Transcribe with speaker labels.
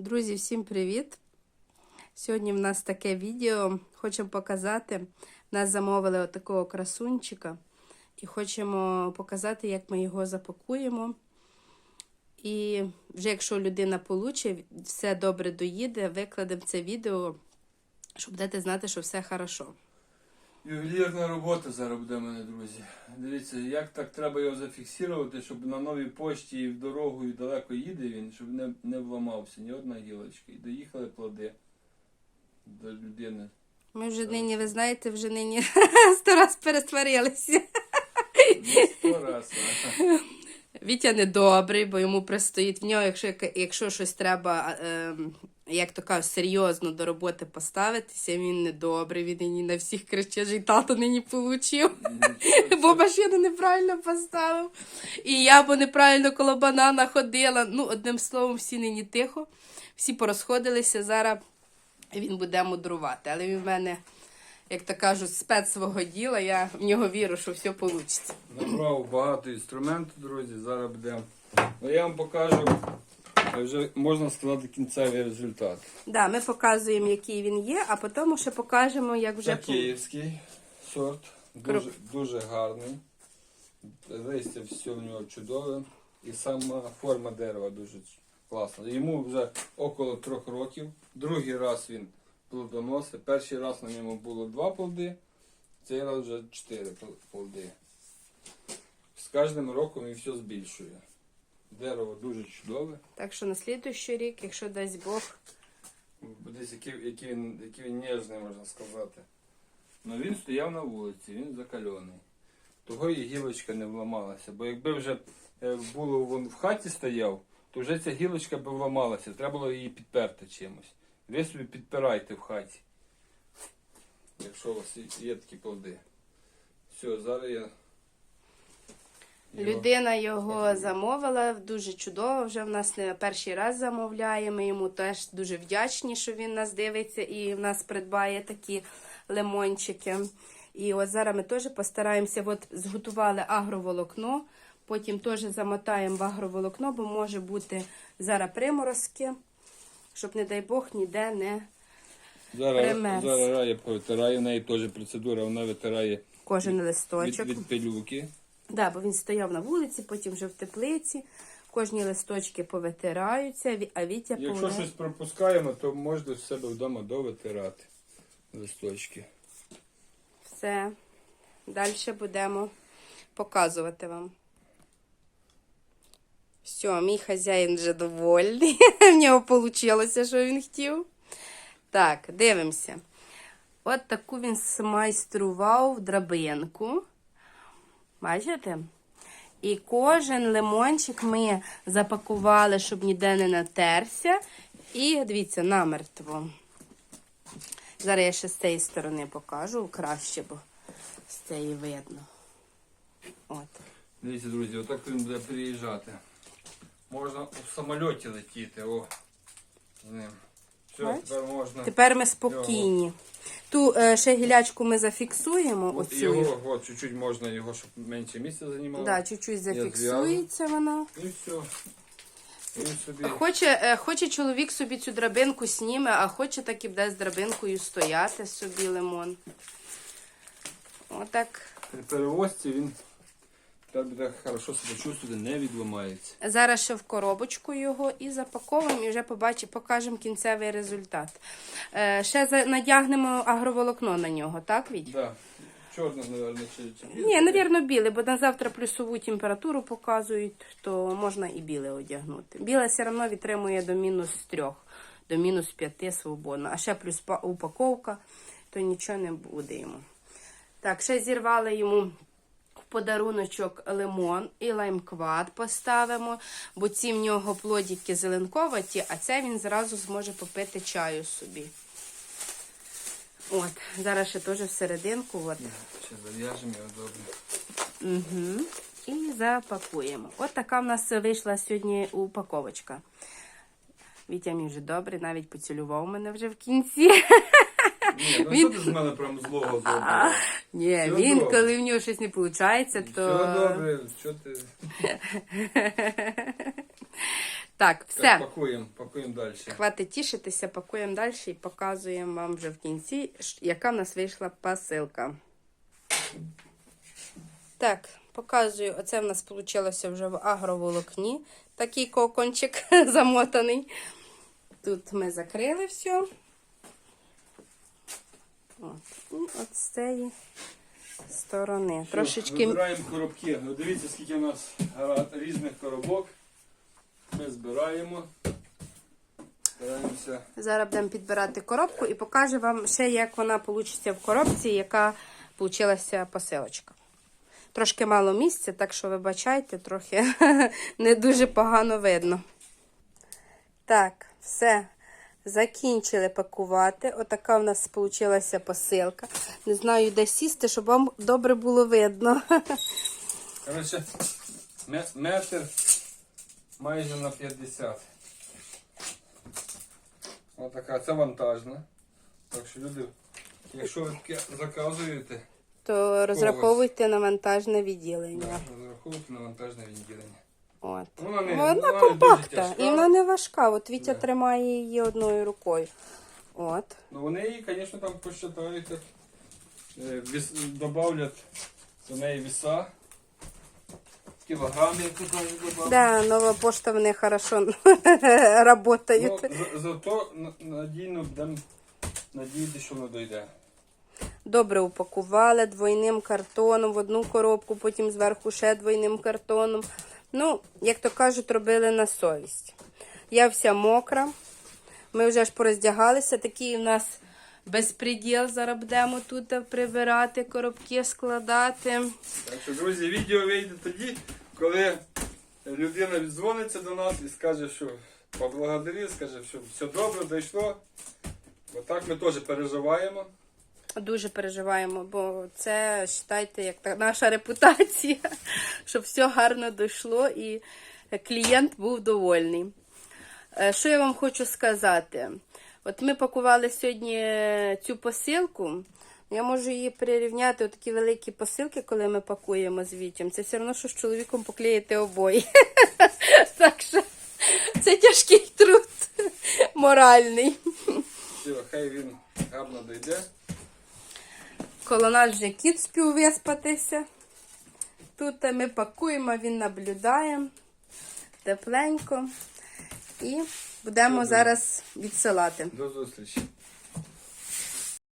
Speaker 1: Друзі, всім привіт! Сьогодні в нас таке відео. Хочемо показати. Нас замовили отакого красунчика. І хочемо показати, як ми його запакуємо. І вже якщо людина получить, все добре доїде, викладемо це відео, щоб дати знати, що все хорошо.
Speaker 2: Ювелірна робота зараз буде в мене, друзі. Дивіться, як так треба його зафіксувати, щоб на новій пошті і в дорогу і далеко їде він, щоб не, не вламався ні одна гілочка. І доїхали плоди до людини.
Speaker 1: Ми вже нині, ви знаєте, вже нині сто раз пересварилися.
Speaker 2: Ну, сто раз.
Speaker 1: Вітя недобрий, бо йому пристоїть в нього, якщо, якщо щось треба, е, як то кажуть, серйозно до роботи поставитися, він недобрий, він нині на всіх кричить, що й тато нині получив, бо машину неправильно поставив. І я бо неправильно коло банана ходила. Ну, одним словом, всі нині тихо, всі порозходилися. Зараз він буде мудрувати. Але він в мене, як то кажуть, спец свого діла, я в нього вірю, що все вийде.
Speaker 2: Набрав багато інструменту, друзі. Зараз буде. Ну, я вам покажу, вже можна сказати, кінцевий результат.
Speaker 1: Да, ми показуємо, який він є, а потім ще покажемо, як вже
Speaker 2: Це київський сорт, дуже, дуже гарний. Листя все в нього чудове. І сама форма дерева дуже класна. Йому вже около трьох років. Другий раз він плодоносить. Перший раз на ньому було два плоди, цей раз вже чотири пл- плоди. З кожним роком він все збільшує. Дерево дуже чудове.
Speaker 1: Так що на слідуючий рік, якщо дасть Бог,
Speaker 2: Десь який, який, він, який він ніжний, можна сказати. Ну він стояв на вулиці, він закальоний. Того і гілочка не вламалася. Бо якби вже е, було він в хаті стояв, то вже ця гілочка би вламалася. Треба було її підперти чимось. Ви собі підпирайте в хаті. Якщо у вас є- такі плоди. Все, зараз я. його-
Speaker 1: людина його замовила, дуже чудово. Вже в нас не перший раз замовляє. Ми йому теж дуже вдячні, що він нас дивиться і в нас придбає такі лимончики. І от зараз ми теж постараємося, от зготували агроволокно, потім теж замотаємо в агроволокно, бо може бути зараз приморозки, щоб, не дай Бог, ніде не
Speaker 2: Зараз,
Speaker 1: Примес.
Speaker 2: зараз Рая повитирає, в неї теж процедура, вона витирає
Speaker 1: кожен
Speaker 2: від,
Speaker 1: листочок.
Speaker 2: від пилюки.
Speaker 1: Да, бо він стояв на вулиці, потім вже в теплиці. Кожні листочки повитираються, ві- а Вітя
Speaker 2: Якщо
Speaker 1: пове-
Speaker 2: щось пропускаємо, то можна в себе вдома довитирати листочки.
Speaker 1: все. Далі будемо показувати вам. Все, мій хазяїн вже довольний. В нього вийшло, що він хотів. Так, дивимося. От таку він смайстрував драбинку. Бачите? І кожен лимончик ми запакували, щоб ніде не натерся. І дивіться, намертво. Зараз я ще з цієї сторони покажу краще, бо з цієї видно. От.
Speaker 2: Дивіться, друзі, отак він буде приїжджати. Можна в самольоті летіти, о. З ним. Все,
Speaker 1: Бач?
Speaker 2: тепер можна.
Speaker 1: Тепер ми спокійні. Ту е, ще гілячку ми зафіксуємо.
Speaker 2: От
Speaker 1: Оцю.
Speaker 2: його, от, чуть-чуть можна його, щоб менше місця займало.
Speaker 1: Да, чуть-чуть зафіксується вона.
Speaker 2: І все. Собі.
Speaker 1: Хоче, е, хоче чоловік собі цю драбинку сніме, а хоче так і буде з драбинкою стояти собі лимон. Отак.
Speaker 2: При перевозці він тепер буде хорошо себе чувствувати, не відламається.
Speaker 1: Зараз ще в коробочку його і запаковуємо, і вже побачимо, покажемо кінцевий результат. Е, ще за- надягнемо агроволокно на нього, так, Віть?
Speaker 2: Да. Чорно, мабуть, чи, чи
Speaker 1: Ні, навірно, біле, бо на завтра плюсову температуру показують, то можна і біле одягнути. Біле все одно відтримує до мінус трьох, до мінус п'яти свободно. А ще плюс упаковка, то нічого не буде йому. Так, ще зірвали йому подаруночок лимон і лаймкват поставимо, бо ці в нього плодики зеленковаті, а це він зразу зможе попити чаю собі. От, зараз ще теж всерединку. От.
Speaker 2: Ще зав'яжемо його добре.
Speaker 1: Угу. І запакуємо. От така в нас вийшла сьогодні упаковочка. Вітя мій вже добре, навіть поцілював мене вже в кінці.
Speaker 2: Ні, ну що ти з мене прям злого зробила?
Speaker 1: Ні,
Speaker 2: Все
Speaker 1: він,
Speaker 2: добре.
Speaker 1: коли в нього щось не виходить, то.
Speaker 2: Все добре, що ти.
Speaker 1: Так, все.
Speaker 2: Так, пакуємо, пакуємо далі.
Speaker 1: Хватить тішитися, пакуємо далі і показуємо вам вже в кінці, яка в нас вийшла посилка. Так, показую, оце в нас вийшло вже в агроволокні. Такий кокончик замотаний. Тут ми закрили все. От. І от з цієї сторони.
Speaker 2: Все,
Speaker 1: Трошечки
Speaker 2: Вибираємо коробки. Ну, дивіться, скільки в нас різних коробок. Ми збираємо. Стараємося.
Speaker 1: Зараз будемо підбирати коробку і покажу вам ще, як вона вийде в коробці, яка вийшла посилочка. Трошки мало місця, так що вибачайте, трохи не дуже погано видно. Так, все. Закінчили пакувати. Отака в нас вийшла посилка. Не знаю, де сісти, щоб вам добре було видно.
Speaker 2: Коротше, метр майже на 50. Ось така, це вантажна. Так що люди, якщо ви таке заказуєте,
Speaker 1: То розраховуйте на вантажне відділення.
Speaker 2: да, розраховуйте на вантажне відділення.
Speaker 1: От.
Speaker 2: Вона не-
Speaker 1: Вона
Speaker 2: вона
Speaker 1: компактна
Speaker 2: дуже тяжка.
Speaker 1: і вона не важка. От Вітя
Speaker 2: Да.
Speaker 1: тримає її одною рукою. От.
Speaker 2: Ну вони її, звісно, там посчитають, так, е, віс, добавлять до неї віса. Кілограми, як то кажуть, добавлять.
Speaker 1: Да, нова пошта в них хорошо
Speaker 2: Ну, за- зато на- надійно будемо надіятися, що воно дойде.
Speaker 1: Добре упакували двойним картоном в одну коробку, потім зверху ще двойним картоном. Ну, як то кажуть, робили на совість. Я вся мокра. Ми вже ж пороздягалися. Такий у нас безпреділ. Зараз будемо тут прибирати, коробки складати.
Speaker 2: Так що, друзі, відео вийде тоді, коли людина віддзвониться до нас і скаже, що поблагодарив, скаже, що все добре, дійшло. Бо так ми теж переживаємо.
Speaker 1: Дуже переживаємо, бо це вважайте, як наша репутація, щоб все гарно дійшло і клієнт був довольний. Е, Що я вам хочу сказати? От ми пакували сьогодні цю посилку. Я можу її прирівняти такі великі посилки, коли ми пакуємо з Вітєм. Це все одно, що з чоловіком поклеїти обої. Так що це тяжкий труд моральний.
Speaker 2: Все, хай він гарно дойде.
Speaker 1: Коло нас вже кіт спів виспатися. Тут ми пакуємо, він наблюдає тепленько. І будемо
Speaker 2: Добре.
Speaker 1: зараз відсилати.
Speaker 2: До зустрічі.